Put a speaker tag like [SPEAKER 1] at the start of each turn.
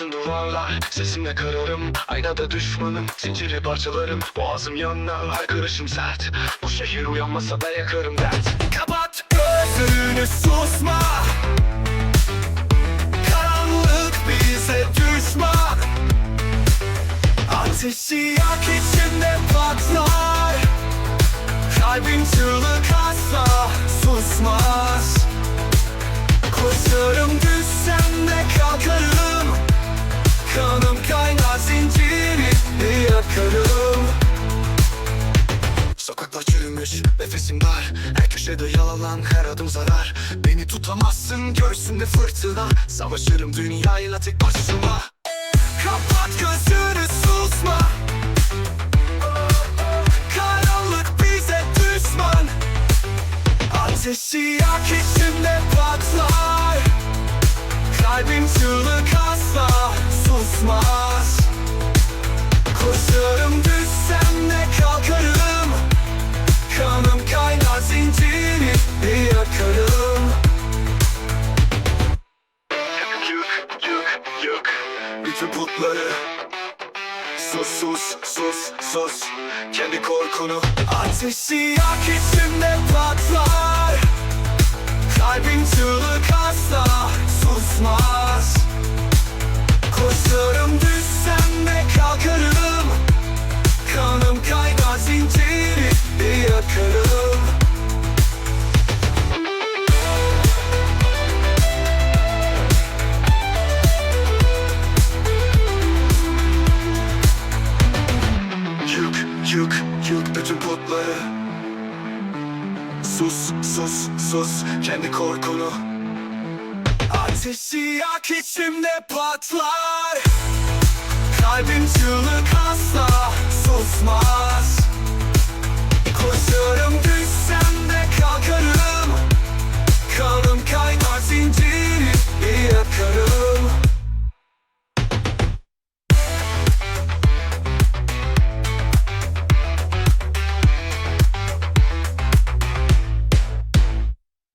[SPEAKER 1] Yıksın duvarlar Sesimle kırarım. Aynada düşmanım Zinciri parçalarım. Boğazım yanar Haykırışım sert. Bu şehir uyanmasa da yakarım dert. Kapat gözünü susma. Karanlık bize düşman Ateşi yak içinde patlar. Kalbin çığlık köşede yalan, her adım zarar. Beni tutamazsın, göğsümde fırtına. Savaşırım dünyayla tek başıma. Kapat gözünü susma. Karanlık bize düşman. Ateşi yak içimde patlar. Kalbim çığlık asla. Susmaz Bütün putları. Sus sus sus sus. Kendi korkunu. Ateşi yak içimde patlar. Kalbin çığlık asla susmaz. Koşarım düşsem de kalkarım putları Sus sus sus. Kendi korkunu. Ateşi yak içimde patlar. Kalbim çığlık asla. Susmaz